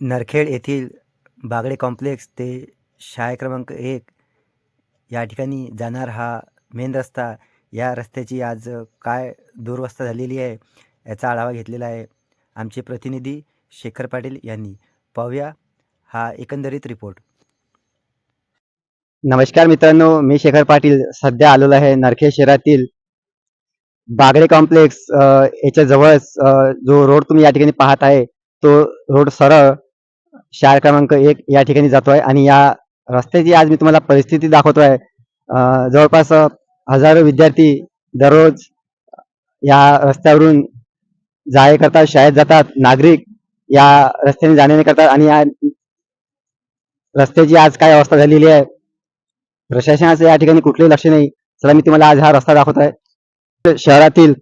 नरखेड येथील बागडे कॉम्प्लेक्स ते शाळा क्रमांक एक या ठिकाणी जाणार हा मेन रस्ता. या रस्त्याची आज काय दुरवस्था झालेली आहे याचा आढावा घेतलेला आहे आमचे प्रतिनिधी शेखर पाटील यांनी. पाहूया हा एकंदरीत रिपोर्ट. नमस्कार मित्रांनो मी शेखर पाटील. सध्या आलेलो आहे नरखेड शहरातील बागडे कॉम्प्लेक्स याच्या जवळच जो रोड तुम्ही या ठिकाणी पाहत आहे तो रोड सरळ शाळा क्रमांक एक या ठिकाणी जातो आहे आणि या रस्त्याची आज मी तुम्हाला परिस्थिती दाखवतोय. आहे जवळपास हजारो विद्यार्थी दररोज या रस्त्यावरून जाय करतात शाळेत जातात. नागरिक या रस्त्याने जाण्याने करतात आणि या रस्त्याची आज काय अवस्था झालेली आहे? प्रशासनाचं या ठिकाणी कुठलंही लक्ष नाही. चला मी तुम्हाला आज हा रस्ता दाखवत आहे शहरातील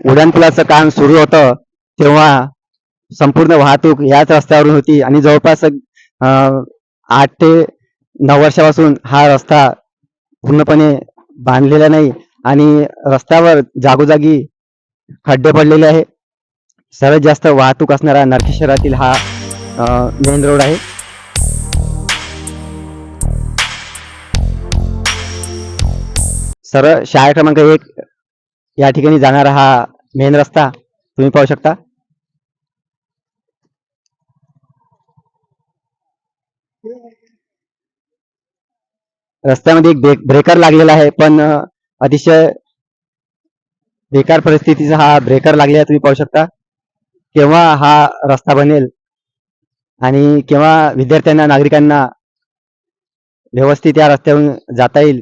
उड्डाणपुलाचं काम सुरू होतं तेव्हा संपूर्ण वाहतूक याच रस्त्यावरून होती आणि जवळपास आठ ते नऊ वर्षापासून हा रस्ता पूर्णपणे बांधलेला नाही आणि रस्त्यावर जागोजागी खड्डे पडलेले आहे. सर्वात जास्त वाहतूक असणारा नरखेड शहरातील हा मेन रोड आहे. सरळ शाळा क्रमांक एक या ठिकाणी जाणारा हा मेन रस्ता तुम्ही पाहू शकता. रस्त्यामध्ये एक ब्रेक ब्रेकर लागलेला आहे पण अतिशय बेकार परिस्थितीचा हा ब्रेकर लागलेला तुम्ही पाहू शकता. केव्हा हा रस्ता बनेल आणि केव्हा विद्यार्थ्यांना नागरिकांना व्यवस्थित या रस्त्यावरून जाता येईल.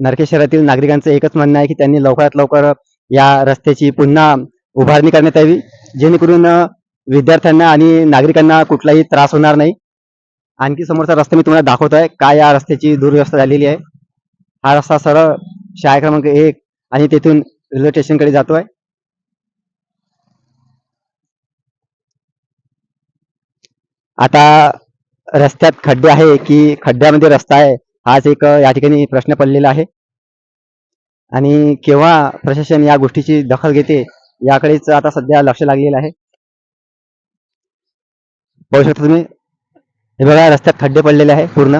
नरखेड शहरातील नागरिकांचं एकच म्हणणं आहे की त्यांनी लवकरात लवकर या रस्त्याची पुन्हा उभारणी करण्यात यावी जेणेकरून विद्यार्थ्यांना आणि नागरिकांना कुठलाही त्रास होणार नाही. आणखी समोरचा रस्ता मी तुम्हाला दाखवतोय. काय या रस्त्याची दुर्व्यवस्था झालेली आहे? हा रस्ता सरळ शाळा क्रमांक एक आणि तेथून रेल्वे स्टेशनकडे जातो आहे आता रस्त्यात खड्डे आहे की खड्ड्यामध्ये रस्ता आहे हाच एक या ठिकाणी प्रश्न पडलेला आहे. आणि केव्हा प्रशासन या गोष्टीची दखल घेते याकडेच आता सध्या लक्ष लागलेलं आहे. पाहू शकता तुम्ही हे बघा रस्त्यात खड्डे पडलेले आहे पूर्ण.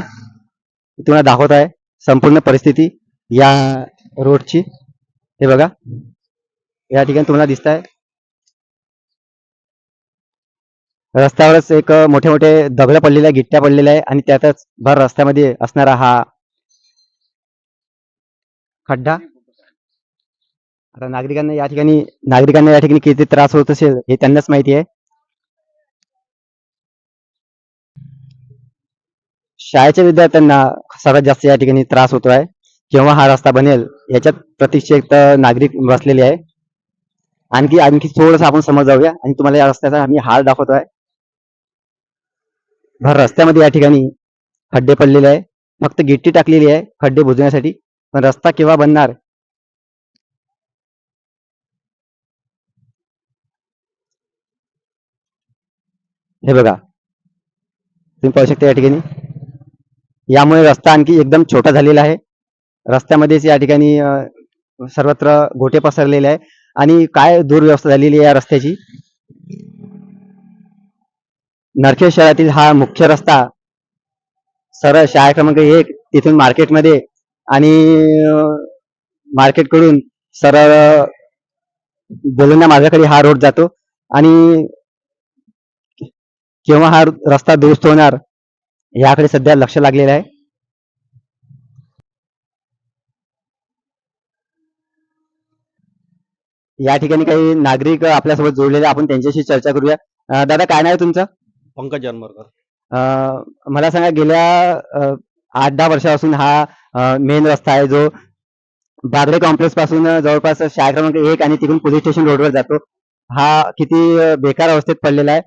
तुम्हाला दाखवत आहे संपूर्ण परिस्थिती या रोडची. हे बघा या ठिकाणी तुम्हाला दिसत आहे रस्त्यावरच एक मोठे मोठे दगड पडलेले आहे गिट्ट्या पडलेल्या आहे आणि त्यातच भर रस्त्यामध्ये असणारा हा खड्डा. आता नागरिकांना या ठिकाणी नागरिकांना या ठिकाणी किती त्रास होत असेल हे त्यांनाच माहिती आहे. शाळेच्या विद्यार्थ्यांना सर्वात जास्त या ठिकाणी त्रास होतो आहे केव्हा हा रस्ता बनेल याच्यात प्रतीक्षेत नागरिक बसलेले आहे. आणखी आणखी थोडस आपण समज जाऊया आणि तुम्हाला या रस्त्याचा आम्ही हाल दाखवतोय. भर रस्त्यामध्ये या ठिकाणी खड्डे पडलेले आहे. फक्त गिट्टी टाकलेली आहे खड्डे बुजवण्यासाठी पण रस्ता केव्हा बनणार? हे बघा. तुम्ही पाहू शकता या ठिकाणी. यामुळे रस्ता आणखी एकदम छोटा झालेला आहे. रस्त्यामध्येच या ठिकाणी सर्वत्र गोटे पसरलेले आहे आणि काय दुर्व्यवस्था झालेली आहे या रस्त्याची? नरखेड शहरातील हा मुख्य रस्ता सरळ शाळा क्रमांक एक तिथून मार्केटमध्ये आणि मार्केटकडून सरळ बोलण्या माझ्याकडे हा रोड जातो. आणि केव्हा हा रस्ता दुरुस्त होणार याकडे सध्या लक्ष लागलेलं आहे. या ठिकाणी काही नागरिक आपल्यासोबत जोडलेले. आपण त्यांच्याशी चर्चा करूया. दादा काय नाव आहे तुमचं? पंकज जानमरकर. मला सांगा गेल्या आठ दहा वर्षापासून हा मेन रस्ता आहे जो बागडे कॉम्प्लेक्सपासून जवळपास शाळा क्रमांक एक आणि तिकडून पोलीस स्टेशन रोडवर जातो. हा किती बेकार अवस्थेत पडलेला आहे.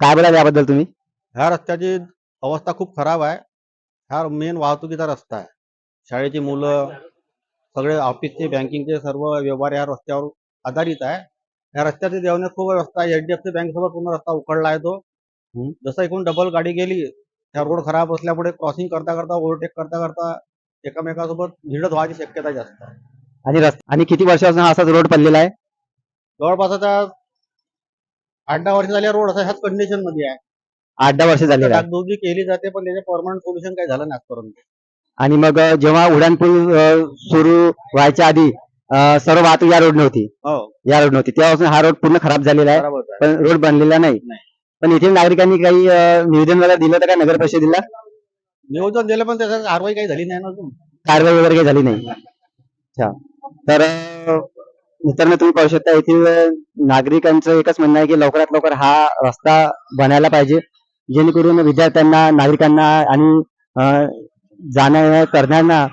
काय बोलाल याबद्दल तुम्ही? ह्या रस्त्याची अवस्था खूप खराब आहे. हा मेन वाहतुकीचा रस्ता आहे. शाळेची मुलं सगळे ऑफिसचे बँकिंगचे सर्व व्यवहार या रस्त्यावर आधारित आहे. या रस्त्याची जेवणात खूप व्यवस्था आहे. एचडीएफसी बँक सोबत पूर्ण रस्ता उखडला आहे तो. जसं इकडून डबल गाडी गेली त्या रोड खराब असल्यामुळे क्रॉसिंग करता करता ओव्हरटेक करता करता एकामेकासोबत भिडत व्हायची शक्यता जास्त आहे. आणि रस्ता आणि किती वर्षापासून हा असाच रोड पडलेला आहे? जवळपास आता आठ दहा वर्ष झाले रोड असा ह्याच कंडिशनमध्ये आहे. आठ दहा वर्ष आहे डागडुजी केली जाते पण त्याचे परमनंट सोल्युशन काही झालं नाही आजपर्यंत. आणि मग अ, जेव्हा उड्डाणपूल सुरू व्हायच्या आधी अ, सर्व वाहतूक या रोड नव्हती. हो. या रोड नव्हती. तेव्हापासून हा रोड पूर्ण खराब झालेला आहे बरोबर आहे. पण रोड बनलेला नाही. नाही. पण येथील नागरिकांनी काही अ, निवेदन वगैरे दिलं होतं का? नगर परिषदेला नियोजन दिलं पण त्याच्यात कारवाई काही झाली नाही ना अजून. कारवाई वगैरे काही झाली नाही. अच्छा. तर अ, मित्रांनो तुम्ही पाहू शकता येथील अ, नागरिकांचं एकच म्हणणं आहे की लवकरात लवकर हा रस्ता बनायला पाहिजे. जेणेकरून विद्यार्थ्यांना नागरिकांना आणि जाण्या करणाऱ्यांना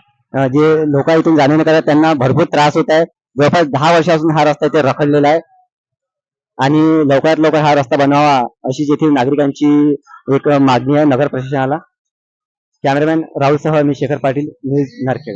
जे लोक इथून जाण्या करतात त्यांना भरपूर त्रास होत आहे. जवळपास दहा वर्षापासून हा रस्ता इथे रखडलेला आहे. आणि लवकरात लवकर हा रस्ता बनावा अशी येथील नागरिकांची एक मागणी आहे नगर प्रशासनाला. कॅमेरामॅन राहुल सह मी शेखर पाटील न्यूज नारखेड.